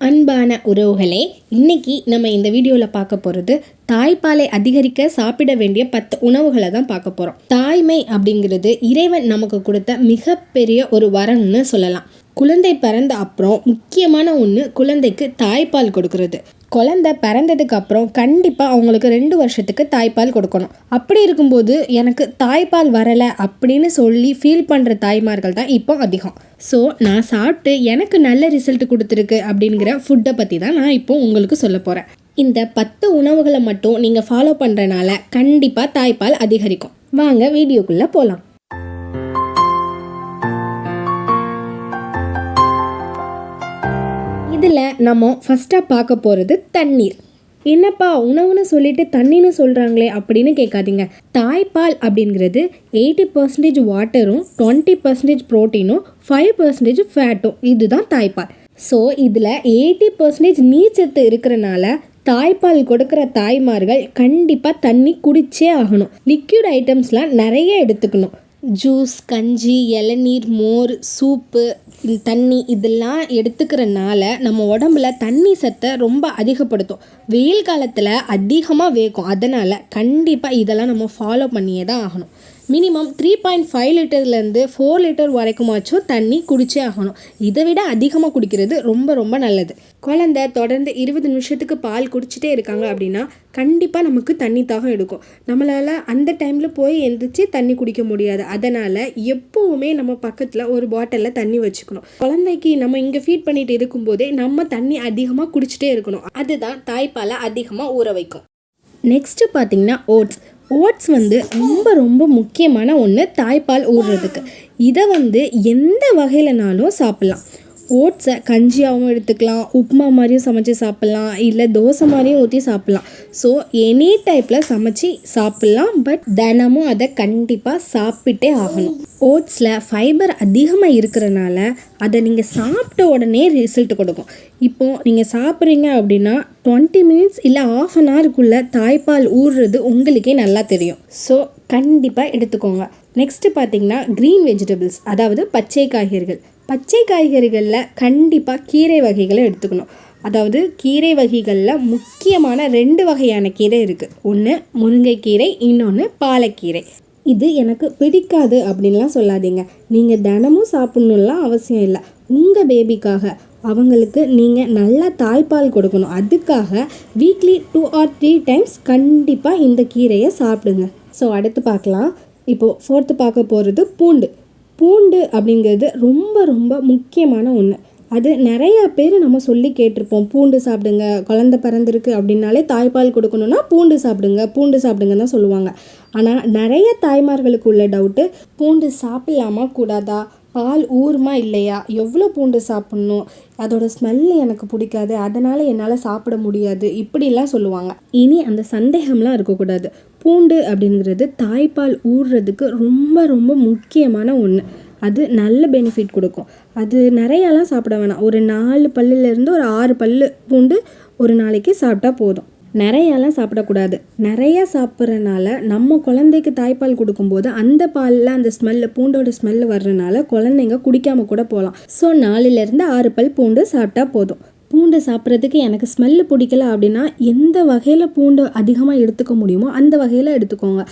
அன்பான உறவுகளே இன்றைக்கி நம்ம இந்த வீடியோவில் பார்க்க போகிறது தாய்ப்பாலை அதிகரிக்க சாப்பிட வேண்டிய பத்து உணவுகளை தான் பார்க்க போகிறோம் தாய்மை அப்படிங்கிறது இறைவன் நமக்கு கொடுத்த மிகப்பெரிய ஒரு வரம்னு சொல்லலாம். குழந்தை பிறந்த அப்புறம் முக்கியமான ஒன்று குழந்தைக்கு தாய்ப்பால் கொடுக்கறது. குழந்தை பிறந்ததுக்கு அப்புறம் கண்டிப்பாக அவங்களுக்கு ரெண்டு வருஷத்துக்கு தாய்ப்பால் கொடுக்கணும். அப்படி இருக்கும்போது எனக்கு தாய்ப்பால் வரலை அப்படின்னு சொல்லி ஃபீல் பண்ணுற தாய்மார்கள் தான் இப்போ அதிகம். ஸோ நான் சாப்பிட்டு எனக்கு நல்ல ரிசல்ட் கொடுத்துருக்கு அப்படிங்கிற ஃபுட்டை பற்றி தான் நான் இப்போ உங்களுக்கு சொல்ல போகிறேன் இந்த பத்து உணவுகளை மட்டும் நீங்கள் ஃபாலோ பண்ணுறனால கண்டிப்பாக தாய்ப்பால் அதிகரிக்கும். வாங்க வீடியோக்குள்ளே போகலாம் இதில் நம்ம ஃபஸ்ட்டாக பார்க்க போகிறது தண்ணீர். என்னப்பா உணவுன்னு சொல்லிட்டு தண்ணின்னு சொல்கிறாங்களே அப்படின்னு கேட்காதீங்க. தாய்ப்பால் அப்படிங்கிறது எயிட்டி பர்சன்டேஜ் வாட்டரும் டுவெண்ட்டி பர்சன்டேஜ் ப்ரோட்டீனும் ஃபைவ் பர்சன்டேஜ் ஃபேட்டும் இதுதான் தாய்ப்பால். ஸோ இதில் எயிட்டி பர்சன்டேஜ் நீர்ச்சத்து இருக்கிறனால தாய்ப்பால் கொடுக்குற தாய்மார்கள் கண்டிப்பாக தண்ணி குடிச்சே ஆகணும். லிக்யூட் ஐட்டம்ஸ்லாம் நிறைய எடுத்துக்கணும். ஜூஸ் கஞ்சி இளநீர் மோர் சூப்பு தண்ணி இதெல்லாம் எடுத்துக்கிறனால நம்ம உடம்புல தண்ணி சத்தை ரொம்ப அதிகப்படுத்தும். வெயில் காலத்தில் அதிகமாக வேகும். அதனால் கண்டிப்பாக இதெல்லாம் நம்ம ஃபாலோ பண்ணியே தான் ஆகணும். மினிமம் த்ரீ பாயிண்ட் ஃபைவ் லிட்டர்லேருந்து ஃபோர் லிட்டர் வரைக்குமாச்சும் தண்ணி குடிச்சே ஆகணும். இதை விட அதிகமாக குடிக்கிறது ரொம்ப ரொம்ப நல்லது. குழந்தை தொடர்ந்து இருபது நிமிஷத்துக்கு பால் குடிச்சிட்டே இருக்காங்க அப்படின்னா கண்டிப்பாக நமக்கு தண்ணி தாகம் எடுக்கும். நம்மளால் அந்த டைமில் போய் எந்திரிச்சு தண்ணி குடிக்க முடியாது. அதனால் எப்போவுமே நம்ம பக்கத்தில் ஒரு பாட்டிலில் தண்ணி வச்சுக்கணும். குழந்தைக்கு நம்ம இங்கே ஃபீட் பண்ணிட்டு இருக்கும்போதே நம்ம தண்ணி அதிகமாக குடிச்சிட்டே இருக்கணும். அதுதான் தாய்ப்பாலை அதிகமாக ஊற வைக்கும். நெக்ஸ்ட்டு பார்த்திங்கன்னா ஓட்ஸ் ஓட்ஸ் வந்து ரொம்ப ரொம்ப முக்கியமான ஒன்று தாய்ப்பால் ஊறுறதுக்கு. இதை வந்து எந்த வகையிலனாலும் சாப்பிட்லாம். ஓட்ஸை கஞ்சியாகவும் எடுத்துக்கலாம் உப்புமா மாதிரியும் சமைச்சு சாப்பிட்லாம் இல்லை தோசை மாதிரியும் ஊற்றி சாப்பிட்லாம். ஸோ எனி டைப்பில் சமைச்சு சாப்பிட்லாம் பட் தினமும் அதை கண்டிப்பாக சாப்பிட்டே ஆகணும். ஓட்ஸில் ஃபைபர் அதிகமாக இருக்கிறனால அதை நீங்கள் சாப்பிட்ட உடனே ரிசல்ட் கொடுக்கும். இப்போது நீங்கள் சாப்பிட்றீங்க அப்படின்னா டுவெண்ட்டி மினிட்ஸ் இல்லை ஆஃப் அன் ஹவருக்குள்ளே தாய்ப்பால் ஊறுறது உங்களுக்கே நல்லா தெரியும். ஸோ கண்டிப்பாக எடுத்துக்கோங்க. நெக்ஸ்ட்டு பார்த்தீங்கன்னா க்ரீன் வெஜிடபிள்ஸ் அதாவது பச்சை காய்கறிகள். பச்சை காய்கறிகளில் கண்டிப்பாக கீரை வகைகளை எடுத்துக்கணும். அதாவது கீரை வகைகளில் முக்கியமான ரெண்டு வகையான கீரை இருக்குது ஒன்று முருங்கைக்கீரை இன்னொன்று பாலக்கீரை. இது எனக்கு பிடிக்காது அப்படின்லாம் சொல்லாதீங்க. நீங்கள் தினமும் சாப்பிட்ணுலாம் அவசியம் இல்லை. உங்கள் பேபிக்காக அவங்களுக்கு நீங்கள் நல்லா தாய்ப்பால் கொடுக்கணும். அதுக்காக weekly two or three times கண்டிப்பாக இந்த கீரையை சாப்பிடுங்க. ஸோ அடுத்து பார்க்கலாம். இப்போது ஃபோர்த்து பார்க்க போகிறது பூண்டு. பூண்டு அப்படிங்கிறது ரொம்ப ரொம்ப முக்கியமான ஒன்று அது நிறைய பேர் நம்ம சொல்லி கேட்டிருப்போம். பூண்டு சாப்பிடுங்க குழந்த பிறந்திருக்கு அப்படின்னாலே தாய்ப்பால் கொடுக்கணுன்னா பூண்டு சாப்பிடுங்க பூண்டு சாப்பிடுங்க தான் சொல்லுவாங்க. ஆனால் நிறைய தாய்மார்களுக்கு உள்ள டவுட்டு பூண்டு சாப்பிட்லாமா கூடாதா? பால் ஊறுமா இல்லையா? எவ்வளோ பூண்டு சாப்பிட்ணும்? அதோட ஸ்மெல்லு எனக்கு பிடிக்காது. அதனால் என்னால் சாப்பிட முடியாது. இப்படிலாம் சொல்லுவாங்க. இனி அந்த சந்தேகம்லாம் இருக்கக்கூடாது. பூண்டு அப்படிங்கிறது தாய்ப்பால் ஊறுறதுக்கு ரொம்ப ரொம்ப முக்கியமான ஒன்று அது நல்ல பெனிஃபிட் கொடுக்கும். அது நிறையாலாம் சாப்பிட வேணாம். ஒரு நாலு பல்லுலேருந்து ஒரு ஆறு பல்லு பூண்டு ஒரு நாளைக்கு சாப்பிட்டா போதும். நிறையாலாம் சாப்பிடக்கூடாது. நிறையா சாப்பிட்றனால நம்ம குழந்தைக்கு தாய்ப்பால் கொடுக்கும்போது அந்த பாலில் அந்த ஸ்மெல்லு பூண்டோட ஸ்மெல்லு வர்றனால குழந்தைங்க குடிக்காமல் கூட போகலாம். ஸோ நாலுலேருந்து ஆறு பல் பூண்டு சாப்பிட்டா போதும். பூண்டு சாப்பிட்றதுக்கு எனக்கு ஸ்மெல்லு பிடிக்கல அப்படின்னா எந்த வகையில் பூண்டு அதிகமாக எடுத்துக்க முடியுமோ அந்த வகையில் எடுத்துக்கோங்க.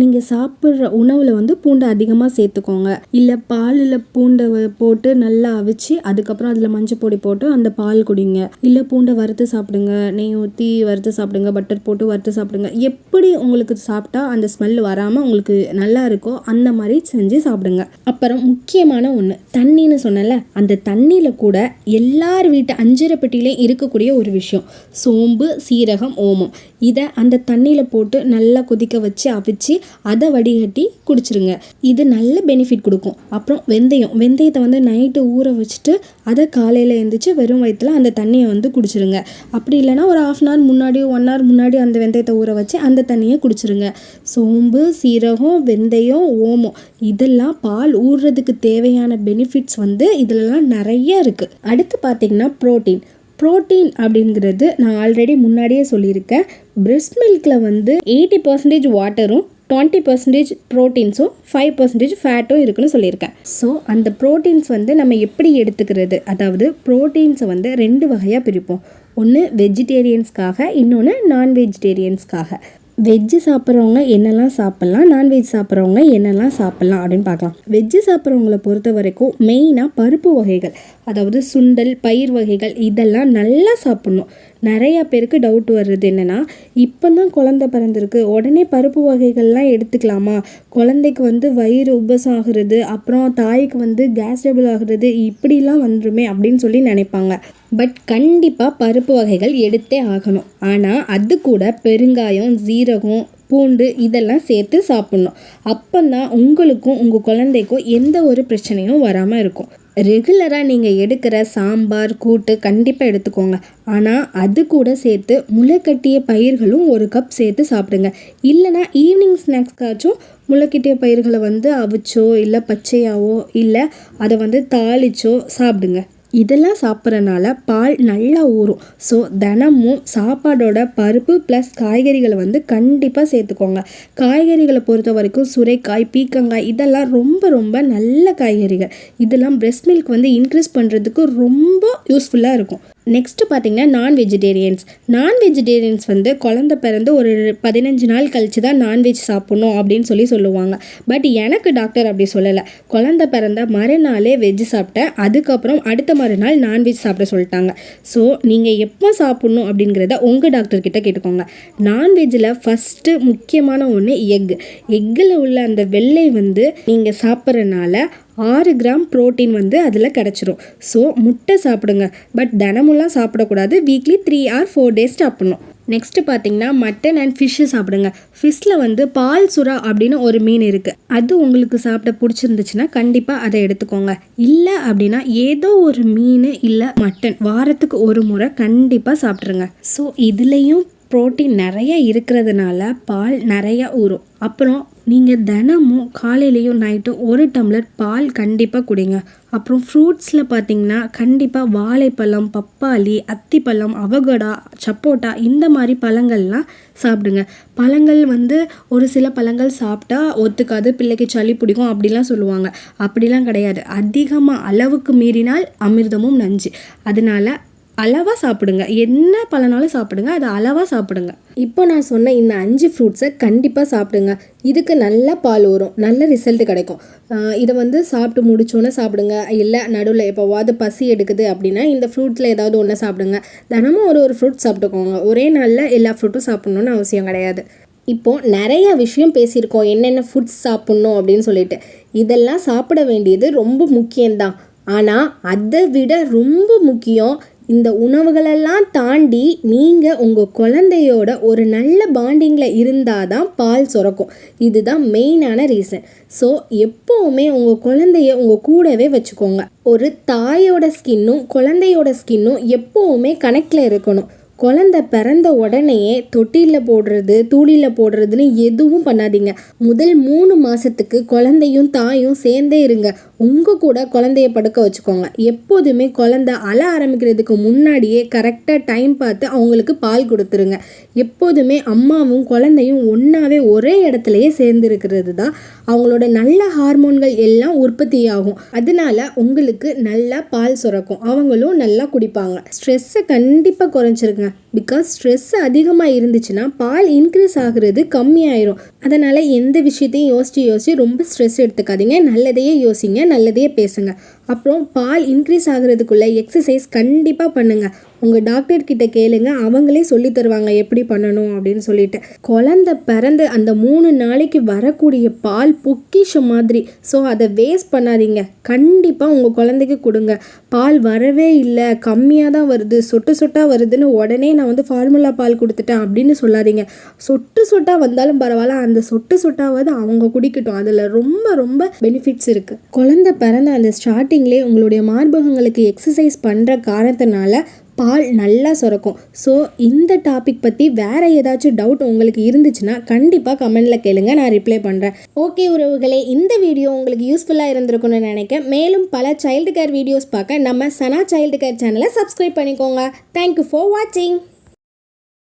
நீங்கள் சாப்பிட்ற உணவில் வந்து பூண்டை அதிகமாக சேர்த்துக்கோங்க. இல்லை பாலில் பூண்டை போட்டு நல்லா அவிச்சு அதுக்கப்புறம் அதில் மஞ்சள் பொடி போட்டு அந்த பால் குடிங்க. இல்லை பூண்டை வறுத்து சாப்பிடுங்க நெய் ஊற்றி வறுத்து சாப்பிடுங்க பட்டர் போட்டு வறுத்து சாப்பிடுங்க. எப்படி உங்களுக்கு சாப்பிட்டா அந்த ஸ்மெல் வராமல் உங்களுக்கு நல்லா இருக்கோ அந்த மாதிரி செஞ்சு சாப்பிடுங்க. அப்புறம் முக்கியமான ஒன்று தண்ணின்னு சொன்னல அந்த தண்ணியில் கூட எல்லார் வீட்டு அஞ்சரை பெட்டியிலையும் இருக்கக்கூடிய ஒரு விஷயம் சோம்பு சீரகம் ஓமம். இதை அந்த தண்ணியில் போட்டு நல்லா கொதிக்க வச்சு அவிச்சு அதை வடிகட்டி குடிச்சிருங்க. இது நல்ல பெனிஃபிட் கொடுக்கும். அப்புறம் வெந்தயம். வெந்தயத்தை வந்து நைட்டு ஊற வச்சுட்டு அதை காலையில் எழுந்திரிச்சு வெறும் வயிற்றில் அந்த தண்ணியை வந்து குடிச்சிருங்க. அப்படி இல்லைன்னா ஒரு ஆஃப் அன் ஹவர் முன்னாடி ஒன் ஹவர் முன்னாடி அந்த வெந்தயத்தை ஊற வச்சு அந்த தண்ணியை குடிச்சிருங்க. சோம்பு சீரகம் வெந்தயம் ஓமம் இதெல்லாம் பால் ஊறுறதுக்கு தேவையான பெனிஃபிட்ஸ் வந்து இதிலலாம் நிறைய இருக்குது அடுத்து பார்த்திங்கன்னா ப்ரோட்டீன் ப்ரோட்டீன் அப்படிங்கிறது நான் ஆல்ரெடி முன்னாடியே சொல்லியிருக்கேன். பிரெஸ்ட் மில்கில் வந்து எயிட்டி பர்சன்டேஜ் வாட்டரும் டுவெண்ட்டி பர்சன்டேஜ் ப்ரோட்டீன்ஸும் ஃபைவ் பர்சன்டேஜ் ஃபேட்டும் இருக்குன்னு சொல்லியிருக்கேன். ஸோ அந்த ப்ரோட்டீன்ஸ் வந்து நம்ம எப்படி எடுத்துக்கிறது? அதாவது ப்ரோட்டீன்ஸை வந்து ரெண்டு வகையாக பிரிப்போம். ஒன்று வெஜிடேரியன்ஸ்க்காக இன்னொன்று நான் வெஜிடேரியன்ஸ்க்காக வெஜ்ஜு சாப்பிட்றவங்க என்னெல்லாம் சாப்பிட்லாம் நான்வெஜ் சாப்பிட்றவங்க என்னெல்லாம் சாப்பிட்லாம் அப்படின்னு பார்க்கலாம். வெஜ்ஜு சாப்பிட்றவங்கள பொறுத்த வரைக்கும் மெயினாக பருப்பு வகைகள் அதாவது சுண்டல் பயிர் வகைகள் இதெல்லாம் நல்லா சாப்பிட்ணும். நிறையா பேருக்கு டவுட் வர்றது என்னென்னா இப்போ தான் குழந்த பிறந்திருக்கு. உடனே பருப்பு வகைகள்லாம் எடுத்துக்கலாமா? குழந்தைக்கு வந்து வயிறு உபசம் ஆகுறது அப்புறம் தாய்க்கு வந்து கேஸ் டபுள் ஆகுறது இப்படிலாம் வந்துருமே அப்படின்னு சொல்லி நினைப்பாங்க. பட் கண்டிப்பாக பருப்பு வகைகள் எடுத்தே ஆகணும். ஆனால் அது கூட பெருங்காயம் ஜீரகம் பூண்டு இதெல்லாம் சேர்த்து சாப்பிட்ணும். அப்போ தான் உங்களுக்கும் உங்கள் குழந்தைக்கும் எந்த ஒரு பிரச்சனையும் வராமல் இருக்கும். ரெகுலராக நீங்கள் எடுக்கிற சாம்பார் கூட்டு கண்டிப்பாக எடுத்துக்கோங்க. ஆனால் அது கூட சேர்த்து முளைக்கட்டிய பயிர்களும் ஒரு கப் சேர்த்து சாப்பிடுங்க. இல்லைனா ஈவினிங் ஸ்நாக்ஸ்க்காச்சும் முளைக்கட்டிய பயிர்களை வந்து அவிச்சோ இல்லை பச்சையாவோ இல்லை அதை வந்து தாளிச்சோ சாப்பிடுங்க. இதெல்லாம் சாப்பிட்றனால பால் நல்லா ஊறும். ஸோ தினமும் சாப்பாடோட பருப்பு ப்ளஸ் காய்கறிகளை வந்து கண்டிப்பாக சேர்த்துக்கோங்க. காய்கறிகளை பொறுத்த வரைக்கும் சுரைக்காய் பீக்கங்காய் இதெல்லாம் ரொம்ப ரொம்ப நல்ல காய்கறிகள். இதெல்லாம் பிரெஸ்ட் மில்க் வந்து இன்க்ரீஸ் பண்ணுறதுக்கு ரொம்ப யூஸ்ஃபுல்லாக இருக்கும். நெக்ஸ்ட்டு பார்த்தீங்கன்னா நான் வெஜிடேரியன்ஸ் நான் வெஜிடேரியன்ஸ் வந்து குழந்த பிறந்து ஒரு பதினஞ்சு நாள் கழித்து தான் நான்வெஜ் சாப்பிட்ணும் அப்படின்னு சொல்லி சொல்லுவாங்க. பட் எனக்கு டாக்டர் அப்படி சொல்லலை. குழந்த பிறந்த மறுநாளே வெஜ் சாப்பிட்டேன். அதுக்கப்புறம் அடுத்த மறுநாள் நான்வெஜ் சாப்பிட சொல்லிட்டாங்க. ஸோ நீங்கள் எப்போ சாப்பிட்ணும் அப்படிங்கிறத உங்கள் டாக்டர்கிட்ட கேட்டுக்கோங்க. நான்வெஜ்ஜில் ஃபஸ்ட்டு முக்கியமான ஒன்று எக். எக்கில் உள்ள அந்த வெள்ளை வந்து நீங்கள் சாப்பிட்றனால ஆறு கிராம் புரோட்டீன் வந்து அதில் கிடச்சிரும். ஸோ முட்டை சாப்பிடுங்க. பட் தினமும்லாம் சாப்பிடக்கூடாது. Weekly three or four days சாப்பிடணும். நெக்ஸ்ட்டு பார்த்தீங்கன்னா மட்டன் அண்ட் ஃபிஷ்ஷு சாப்பிடுங்க. ஃபிஷ்ஷில் வந்து பால் சுறா அப்படின்னு ஒரு மீன் இருக்குது அது உங்களுக்கு சாப்பிட பிடிச்சிருந்துச்சுன்னா கண்டிப்பாக அதை எடுத்துக்கோங்க. இல்லை அப்படின்னா ஏதோ ஒரு மீன் இல்லை மட்டன் வாரத்துக்கு ஒரு முறை கண்டிப்பாக சாப்பிட்ருங்க ஸோ இதுலேயும் ப்ரோட்டீன் நிறைய இருக்கிறதுனால பால் நிறையா ஊறும். அப்புறம் நீங்கள் தினமும் காலையிலையும் நைட்டும் ஒரு டம்ளர் பால் கண்டிப்பாக குடிங்க. அப்புறம் ஃப்ரூட்ஸில் பார்த்தீங்கன்னா கண்டிப்பாக வாழைப்பழம் பப்பாளி அத்திப்பழம் அவகடா சப்போட்டா இந்த மாதிரி பழங்கள்லாம் சாப்பிடுங்க. பழங்கள் வந்து ஒரு சில பழங்கள் சாப்பிட்டா ஒத்துக்காது பிள்ளைக்கு சளி பிடிக்கும் அப்படிலாம் சொல்லுவாங்க. அப்படிலாம் கிடையாது. அதிகமாக அளவுக்கு மீறினால் அமிர்தமும் நஞ்சு. அதனால அளவாக சாப்பிடுங்க. என்ன பழனாலும் சாப்பிடுங்க. அதை அளவாக சாப்பிடுங்க. இப்போ நான் சொன்ன இந்த அஞ்சு ஃப்ரூட்ஸை கண்டிப்பாக சாப்பிடுங்க. இதுக்கு நல்ல பால் வரும் நல்ல ரிசல்ட் கிடைக்கும். இதை வந்து சாப்பிட்டு முடிச்சோன்னே சாப்பிடுங்க. இல்லை நடுவில் எப்போவாது பசி எடுக்குது அப்படின்னா இந்த ஃப்ரூட்ஸில் ஏதாவது ஒன்று சாப்பிடுங்க. தினமும் ஒரு ஒரு ஃப்ரூட் சாப்பிட்டுக்கோங்க. ஒரே நாளில் எல்லா ஃப்ரூட்டும் சாப்பிட்ணுன்னு அவசியம் கிடையாது. இப்போது நிறைய விஷயம் பேசியிருக்கோம். என்னென்ன ஃபுட்ஸ் சாப்பிட்ணும் அப்படின்னு சொல்லிட்டு. இதெல்லாம் சாப்பிட வேண்டியது ரொம்ப முக்கியம்தான். ஆனால் அதை விட ரொம்ப முக்கியம் இந்த உணவுகளெல்லாம் தாண்டி நீங்கள் உங்கள் குழந்தையோட ஒரு நல்ல பாண்டிங்கில் இருந்தால் தான் பால் சுரக்கும். இதுதான் மெயினான ரீசன். ஸோ எப்போவுமே உங்கள் குழந்தைய உங்கள் கூடவே வச்சுக்கோங்க. ஒரு தாயோட ஸ்கின்னும் குழந்தையோட ஸ்கின்னும் எப்போவுமே கனெக்டில் இருக்கணும். குழந்த பிறந்த உடனேயே தொட்டியில் போடுறது தூளியில் போடுறதுன்னு எதுவும் பண்ணாதீங்க. முதல் மூணு மாதத்துக்கு குழந்தையும் தாயும் சேர்ந்தே இருங்க. உங்கள் கூட குழந்தைய படுக்க வச்சுக்கோங்க. எப்போதுமே குழந்த அழ ஆரம்பிக்கிறதுக்கு முன்னாடியே கரெக்டாக டைம் பார்த்து அவங்களுக்கு பால் கொடுத்துருங்க. எப்போதுமே அம்மாவும் குழந்தையும் ஒன்றாவே ஒரே இடத்துலையே சேர்ந்துருக்கிறது தான் அவங்களோட நல்ல ஹார்மோன்கள் எல்லாம் உற்பத்தி ஆகும் அதனால உங்களுக்கு நல்லா பால் சுரக்கும். அவங்களும் நல்லா குடிப்பாங்க. ஸ்ட்ரெஸ்ஸை கண்டிப்பாக ไง பிகாஸ் ஸ்ட்ரெஸ் அதிகமாக இருந்துச்சுன்னா பால் இன்க்ரீஸ் ஆகுறது கம்மியாயிரும். அதனால் எந்த விஷயத்தையும் யோசித்து யோசித்து ரொம்ப ஸ்ட்ரெஸ் எடுத்துக்காதீங்க. நல்லதையே யோசிங்க நல்லதையே பேசுங்க. அப்புறம் பால் இன்க்ரீஸ் ஆகுறதுக்குள்ளே எக்ஸசைஸ் கண்டிப்பாக பண்ணுங்கள் உங்கள் டாக்டர் கிட்ட கேளுங்க. அவங்களே சொல்லி தருவாங்க எப்படி பண்ணணும் அப்படின்னு சொல்லிட்டு. குழந்த பிறந்து அந்த மூணு நாளைக்கு வரக்கூடிய பால் பொக்கிஷம் மாதிரி. ஸோ அதை வேஸ்ட் பண்ணாதீங்க. கண்டிப்பாக உங்கள் குழந்தைக்கு கொடுங்க. பால் வரவே இல்லை. கம்மியாக தான் வருது. சொட்டு சொட்டாக வருதுன்னு உடனே நான் வந்து ஃபார்முலா பால் கொடுத்துட்டேன் அப்படின்னு சொல்லாதீங்க. சொட்டு சொட்டாக வந்தாலும் பரவாயில்ல. அந்த சொட்டு சொட்டாவது அவங்க குடிக்கட்டும். அதில் ரொம்ப ரொம்ப பெனிஃபிட்ஸ் இருக்குது குழந்த பிறந்த அந்த ஸ்டார்டிங்லேயே உங்களுடைய மார்பகங்களுக்கு எக்ஸசைஸ் பண்ணுற காரணத்தினால பால் நல்லா சுரக்கும். ஸோ இந்த டாபிக் பற்றி வேறு ஏதாச்சும் டவுட் உங்களுக்கு இருந்துச்சுன்னா கண்டிப்பாக கமெண்டில் கேளுங்க. நான் ரிப்ளை பண்ணுறேன் ஓகே உறவுகளே இந்த வீடியோ உங்களுக்கு யூஸ்ஃபுல்லாக இருந்திருக்கும்னு நினைக்கிறேன். மேலும் பல சைல்டு கேர் வீடியோஸ் பார்க்க நம்ம சனா சைல்டு கேர் சேனலை சப்ஸ்கிரைப் பண்ணிக்கோங்க தேங்க்யூ ஃபார் வாட்சிங்